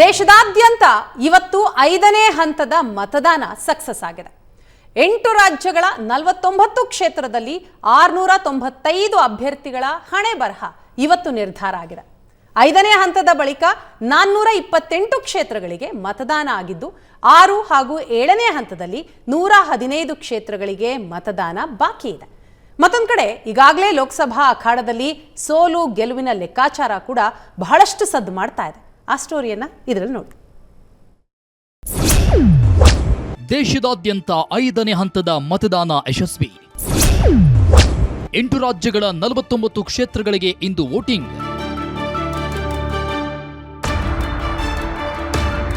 ದೇಶದಾದ್ಯಂತ ಇವತ್ತು ಐದನೇ ಹಂತದ ಮತದಾನ ಸಕ್ಸಸ್ ಆಗಿದೆ. ಎಂಟು ರಾಜ್ಯಗಳ ನಲವತ್ತೊಂಬತ್ತು ಕ್ಷೇತ್ರದಲ್ಲಿ ಆರುನೂರ ತೊಂಬತ್ತೈದು ಅಭ್ಯರ್ಥಿಗಳ ಹಣೆ ಬರಹ ಇವತ್ತು ನಿರ್ಧಾರ ಆಗಿದೆ. ಐದನೇ ಹಂತದ ಬಳಿಕ ನಾನ್ನೂರ ಇಪ್ಪತ್ತೆಂಟು ಕ್ಷೇತ್ರಗಳಿಗೆ ಮತದಾನ ಆಗಿದ್ದು, ಆರು ಹಾಗೂ ಏಳನೇ ಹಂತದಲ್ಲಿ ನೂರ ಹದಿನೈದು ಕ್ಷೇತ್ರಗಳಿಗೆ ಮತದಾನ ಬಾಕಿ ಇದೆ. ಮತ್ತೊಂದು ಕಡೆ, ಈಗಾಗಲೇ ಲೋಕಸಭಾ ಅಖಾಡದಲ್ಲಿ ಸೋಲು ಗೆಲುವಿನ ಲೆಕ್ಕಾಚಾರ ಕೂಡ ಬಹಳಷ್ಟು ಸದ್ದು ಮಾಡ್ತಾ ಇದೆ. ಆ ಸ್ಟೋರಿಯನ್ನ ಇದರಲ್ಲಿ ನೋಡಿ. ದೇಶದಾದ್ಯಂತ ಐದನೇ ಹಂತದ ಮತದಾನ ಯಶಸ್ವಿ. ಎಂಟು ರಾಜ್ಯಗಳ ನಲವತ್ತೊಂಬತ್ತು ಕ್ಷೇತ್ರಗಳಿಗೆ ಇಂದು ವೋಟಿಂಗ್.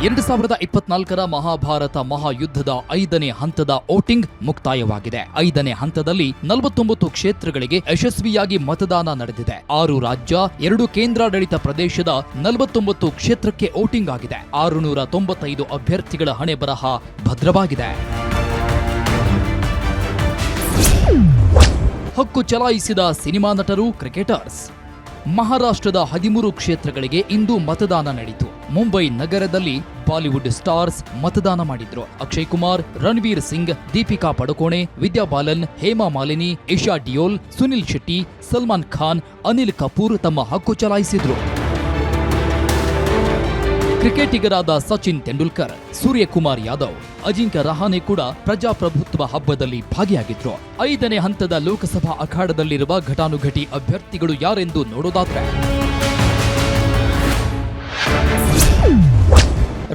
ಎರಡು ಸಾವಿರದ ಇಪ್ಪತ್ನಾಲ್ಕರ ಮಹಾಭಾರತ ಮಹಾಯುದ್ಧದ ಐದನೇ ಹಂತದ ವೋಟಿಂಗ್ ಮುಕ್ತಾಯವಾಗಿದೆ. ಐದನೇ ಹಂತದಲ್ಲಿ ನಲವತ್ತೊಂಬತ್ತು ಕ್ಷೇತ್ರಗಳಿಗೆ ಯಶಸ್ವಿಯಾಗಿ ಮತದಾನ ನಡೆದಿದೆ. ಆರು ರಾಜ್ಯ, ಎರಡು ಕೇಂದ್ರಾಡಳಿತ ಪ್ರದೇಶದ ನಲವತ್ತೊಂಬತ್ತು ಕ್ಷೇತ್ರಕ್ಕೆ ವೋಟಿಂಗ್ ಆಗಿದೆ. ಆರುನೂರ ತೊಂಬತ್ತೈದು ಅಭ್ಯರ್ಥಿಗಳ ಹಣೆ ಬರಹ ಭದ್ರವಾಗಿದೆ. ಹಕ್ಕು ಚಲಾಯಿಸಿದ ಸಿನಿಮಾ ನಟರು, ಕ್ರಿಕೆಟರ್ಸ್. ಮಹಾರಾಷ್ಟ್ರದ ಹದಿಮೂರು ಕ್ಷೇತ್ರಗಳಿಗೆ ಇಂದು ಮತದಾನ ನಡೆಯಿತು. ಮುಂಬೈ ನಗರದಲ್ಲಿ ಬಾಲಿವುಡ್ ಸ್ಟಾರ್ಸ್ ಮತದಾನ ಮಾಡಿದ್ರು. ಅಕ್ಷಯ್ ಕುಮಾರ್, ರಣವೀರ್ ಸಿಂಗ್, ದೀಪಿಕಾ ಪಡುಕೋಣೆ, ವಿದ್ಯಾ ಬಾಲನ್, ಹೇಮಾ ಮಾಲಿನಿ ಏಷಾ ಡಿಯೋಲ್, ಸುನಿಲ್ ಶೆಟ್ಟಿ, ಸಲ್ಮಾನ್ ಖಾನ್, ಅನಿಲ್ ಕಪೂರ್ ತಮ್ಮ ಹಕ್ಕು ಚಲಾಯಿಸಿದ್ರು. ಕ್ರಿಕೆಟಿಗರಾದ ಸಚಿನ್ ತೆಂಡೂಲ್ಕರ್, ಸೂರ್ಯಕುಮಾರ್ ಯಾದವ್, ಅಜಿಂಕ್ಯ ರಹಾನೆ ಕೂಡ ಪ್ರಜಾಪ್ರಭುತ್ವ ಹಬ್ಬದಲ್ಲಿ ಭಾಗಿಯಾಗಿದ್ರು. ಐದನೇ ಹಂತದ ಲೋಕಸಭಾ ಅಖಾಡದಲ್ಲಿರುವ ಘಟಾನುಘಟಿ ಅಭ್ಯರ್ಥಿಗಳು ಯಾರೆಂದು ನೋಡೋದಾದ್ರೆ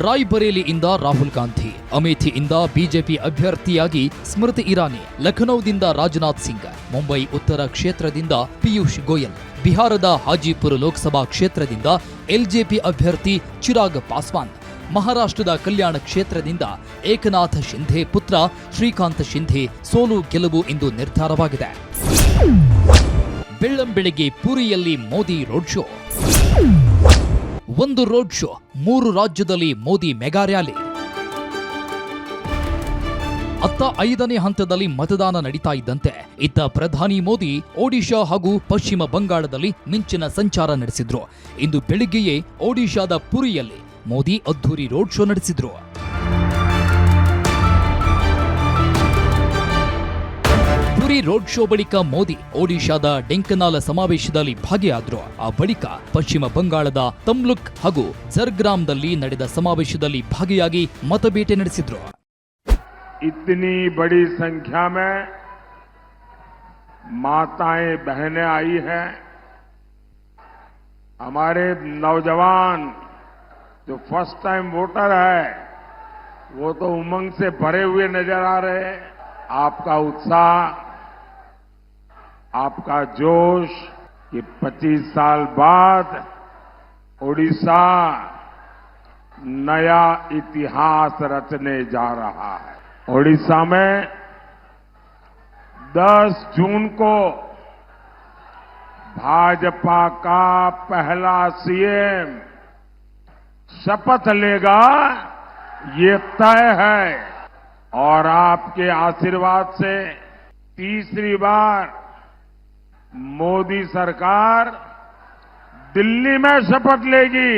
ರಾಯ್ಬರೇಲಿಯಿಂದ ರಾಹುಲ್ ಗಾಂಧಿ, ಅಮೇಥಿಯಿಂದ ಬಿಜೆಪಿ ಅಭ್ಯರ್ಥಿಯಾಗಿ ಸ್ಮೃತಿ ಇರಾನಿ, ಲಖನೌದಿಂದ ರಾಜನಾಥ್ ಸಿಂಗ್, ಮುಂಬೈ ಉತ್ತರ ಕ್ಷೇತ್ರದಿಂದ ಪಿಯೂಷ್ ಗೋಯಲ್, ಬಿಹಾರದ ಹಾಜಿಪುರ ಲೋಕಸಭಾ ಕ್ಷೇತ್ರದಿಂದ ಎಲ್ಜೆಪಿ ಅಭ್ಯರ್ಥಿ ಚಿರಾಗ್ ಪಾಸ್ವಾನ್, ಮಹಾರಾಷ್ಟ್ರದ ಕಲ್ಯಾಣ ಕ್ಷೇತ್ರದಿಂದ ಏಕನಾಥ್ ಶಿಂಧೆ ಪುತ್ರ ಶ್ರೀಕಾಂತ್ ಶಿಂಧೆ ಸೋಲು ಗೆಲುವು ಎಂದು ನಿರ್ಧಾರವಾಗಿದೆ. ಬೆಳ್ಳಂಬೆಳಗ್ಗೆ ಪುರಿಯಲ್ಲಿ ಮೋದಿ ರೋಡ್ ಶೋ. ಒಂದು ರೋಡ್ ಶೋ ಮೂರು ರಾಜ್ಯದಲ್ಲಿ ಮೋದಿ ಮೆಗಾ ರ್ಯಾಲಿ ಅತ್ತ ಐದನೇ ಹಂತದಲ್ಲಿ ಮತದಾನ ನಡೀತಾ ಇದ್ದಂತೆ ಇತ್ತ ಪ್ರಧಾನಿ ಮೋದಿ, ಒಡಿಶಾ ಹಾಗೂ ಪಶ್ಚಿಮ ಬಂಗಾಳದಲ್ಲಿ ಮಿಂಚಿನ ಸಂಚಾರ ನಡೆಸಿದ್ರು. ಇಂದು ಬೆಳಿಗ್ಗೆಯೇ ಒಡಿಶಾದ ಪುರಿಯಲ್ಲಿ ಮೋದಿ ಅದ್ಧೂರಿ ರೋಡ್ ಶೋ ನಡೆಸಿದ್ರು. ಪುರಿ ರೋಡ್ ಶೋ ಬಳಿಕ ಮೋದಿ ಒಡಿಶಾದ ಡೆಂಕನಾಲ ಸಮಾವೇಶದಲ್ಲಿ ಭಾಗಿಯಾದ್ರು ಆ ಬಳಿಕ ಪಶ್ಚಿಮ ಬಂಗಾಳದ ತಮ್ಲುಕ್ ಹಾಗೂ ಜರ್ಗ್ರಾಮ್ದಲ್ಲಿ ನಡೆದ ಸಮಾವೇಶದಲ್ಲಿ ಭಾಗಿಯಾಗಿ ಮತಬೇಟೆ ನಡೆಸಿದ್ರು इतनी बड़ी संख्या में माताएं बहनें आई हैं हमारे नौजवान जो फर्स्ट टाइम वोटर है वो तो उमंग से भरे हुए नजर आ रहे हैं आपका उत्साह, आपका जोश कि 25 साल बाद ओडिशा नया इतिहास रचने जा रहा है। ओडिशा में 10 जून को भाजपा का पहला सीएम शपथ लेगा, ये तय है। और आपके आशीर्वाद से तीसरी बार मोदी सरकार दिल्ली में शपथ लेगी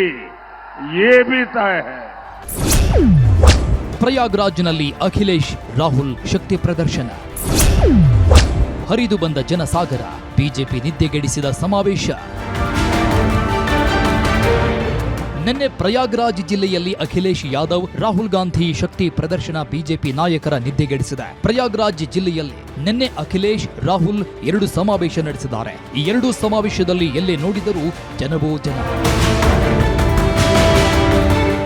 ये भी तय है ಪ್ರಯಾಗ್ರಾಜ್ನಲ್ಲಿ ಅಖಿಲೇಶ್ ರಾಹುಲ್ ಶಕ್ತಿ ಪ್ರದರ್ಶನ ಹರಿದು ಬಂದ ಜನಸಾಗರ ಬಿಜೆಪಿ ನಿದ್ದೆಗೆಡಿಸಿದ ಸಮಾವೇಶ ನಿನ್ನೆ ಪ್ರಯಾಗ್ರಾಜ್ ಜಿಲ್ಲೆಯಲ್ಲಿ ಅಖಿಲೇಶ್ ಯಾದವ್, ರಾಹುಲ್ ಗಾಂಧಿ ಶಕ್ತಿ ಪ್ರದರ್ಶನ ಬಿಜೆಪಿ ನಾಯಕರ ನಿದ್ದೆಗೆಡಿಸಿದೆ. ಪ್ರಯಾಗ್ರಾಜ್ ಜಿಲ್ಲೆಯಲ್ಲಿ ನಿನ್ನೆ ಅಖಿಲೇಶ್, ರಾಹುಲ್ ಎರಡು ಸಮಾವೇಶ ನಡೆಸಿದ್ದಾರೆ. ಈ ಎರಡೂ ಸಮಾವೇಶದಲ್ಲಿ ಎಲ್ಲೇ ನೋಡಿದರೂ ಜನವೋ ಜನ.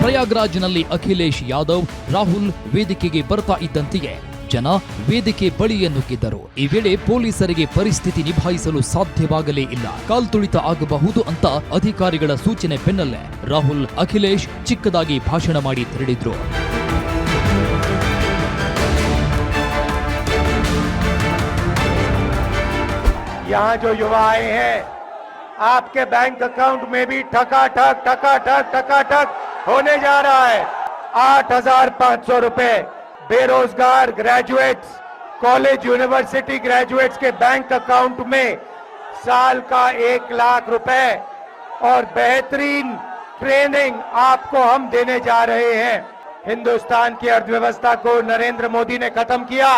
ಪ್ರಯಾಗ್ರಾಜ್ನಲ್ಲಿ ಅಖಿಲೇಶ್ ಯಾದವ್, ರಾಹುಲ್ ವೇದಿಕೆಗೆ ಬರ್ತಾ ಇದ್ದಂತೆಯೇ ಜನ ವೇದಿಕೆ ಬಳಿಯ ನುಗ್ಗಿದ್ದರು ಈ ವೇಳೆ ಪೊಲೀಸರಿಗೆ ಪರಿಸ್ಥಿತಿ ನಿಭಾಯಿಸಲು ಸಾಧ್ಯವಾಗಲೇ ಇಲ್ಲ ಕಾಲ್ತುಳಿತ ಆಗಬಹುದು ಅಂತ ಅಧಿಕಾರಿಗಳ ಸೂಚನೆ ಬೆನ್ನಲ್ಲೇ ರಾಹುಲ್ ಅಖಿಲೇಶ್ ಚಿಕ್ಕದಾಗಿ ಭಾಷಣ ಮಾಡಿ ತೆರಳಿದ್ರು यहाँ जो युवा आए हैं आपके बैंक अकाउंट में भी ठकाठक ठकाठक ठकाठक होने जा रहा है आठ हजार पाँच सौ रुपए बेरोजगार ग्रेजुएट्स कॉलेज यूनिवर्सिटी ग्रेजुएट्स के बैंक अकाउंट में साल का एक लाख रुपए और बेहतरीन ट्रेनिंग आपको हम देने जा रहे हैं। हिंदुस्तान की अर्थव्यवस्था को नरेंद्र मोदी ने खत्म किया।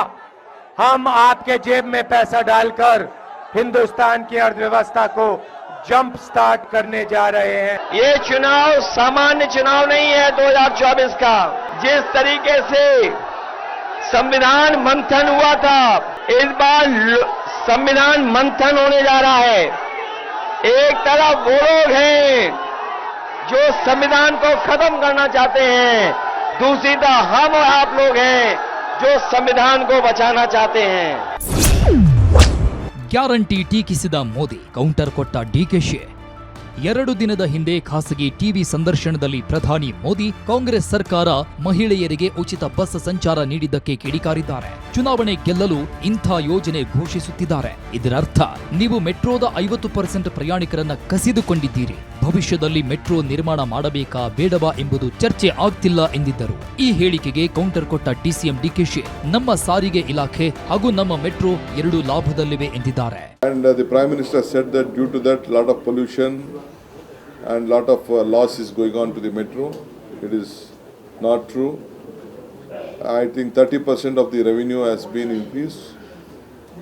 हम आपके जेब में पैसा डालकर हिंदुस्तान की अर्थव्यवस्था को जंप स्टार्ट करने जा रहे हैं। ये चुनाव सामान्य चुनाव नहीं है 2024 का। जिस तरीके से संविधान मंथन हुआ था। इस बार संविधान मंथन होने जा रहा है। एक तरफ़ वो लोग हैं जो संविधान को खत्म करना चाहते हैं। दूसरी तरफ़ हम और आप लोग हैं जो संविधान को बचाना चाहते हैं। ग्यारंटी टी की सीधा मोदी, काउंटर कोट्टा डी के शेयर ಎರಡು ದಿನದ ಹಿಂದೆ ಖಾಸಗಿ ಟಿವಿ ಸಂದರ್ಶನದಲ್ಲಿ ಪ್ರಧಾನಿ ಮೋದಿ ಕಾಂಗ್ರೆಸ್ ಸರ್ಕಾರ ಮಹಿಳೆಯರಿಗೆ ಉಚಿತ ಬಸ್ ಸಂಚಾರ ನೀಡಿದ್ದಕ್ಕೆ ಕಿಡಿಕಾರಿದ್ದಾರೆ. ಚುನಾವಣೆ ಗೆಲ್ಲಲು ಇಂಥ ಯೋಜನೆ ಘೋಷಿಸುತ್ತಿದ್ದಾರೆ. ಇದರರ್ಥ, ನೀವು ಮೆಟ್ರೋದ ಐವತ್ತು ಪರ್ಸೆಂಟ್ ಪ್ರಯಾಣಿಕರನ್ನ ಕಸಿದುಕೊಂಡಿದ್ದೀರಿ. ಭವಿಷ್ಯದಲ್ಲಿ ಮೆಟ್ರೋ ನಿರ್ಮಾಣ ಮಾಡಬೇಕಾ ಬೇಡವಾ ಎಂಬುದು ಚರ್ಚೆ ಆಗ್ತಿಲ್ಲ ಎಂದಿದ್ದರು. ಈ ಹೇಳಿಕೆಗೆ ಕೌಂಟರ್ ಕೊಟ್ಟ ಡಿಸಿಎಂ ಡಿಕೆಶಿ ನಮ್ಮ ಸಾರಿಗೆ ಇಲಾಖೆ ಹಾಗೂ ನಮ್ಮ ಮೆಟ್ರೋ ಎರಡು ಲಾಭದಲ್ಲಿವೆ ಎಂದಿದ್ದಾರೆ. And uh, the Prime Minister said that due to that, a lot of pollution and lot of uh, loss is going on to the metro. It is not true. I think 30% of the revenue has been increased.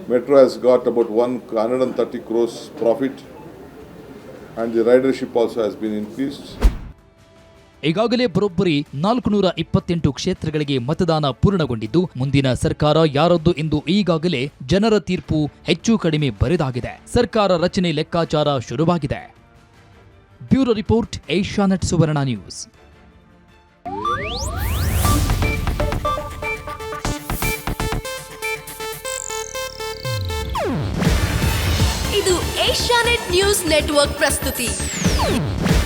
Metro has got about 130 crores profit, and the ridership also has been increased. ಈಗಾಗಲೇ ಬರೋಬ್ಬರಿ ನಾಲ್ಕುನೂರ ಇಪ್ಪತ್ತೆಂಟು ಕ್ಷೇತ್ರಗಳಿಗೆ ಮತದಾನ ಪೂರ್ಣಗೊಂಡಿದ್ದು, ಮುಂದಿನ ಸರ್ಕಾರ ಯಾರದ್ದು ಎಂದು ಈಗಾಗಲೇ ಜನರ ತೀರ್ಪು ಹೆಚ್ಚು ಕಡಿಮೆ ಬರೆದಾಗಿದೆ. ಸರ್ಕಾರ ರಚನೆ ಲೆಕ್ಕಾಚಾರ ಶುರುವಾಗಿದೆ. Bureau report, Asianet Suvarna news. ಇದು ಏಷ್ಯಾನೆಟ್ ನ್ಯೂಸ್ ನೆಟ್ವರ್ಕ್ ಪ್ರಸ್ತುತಿ.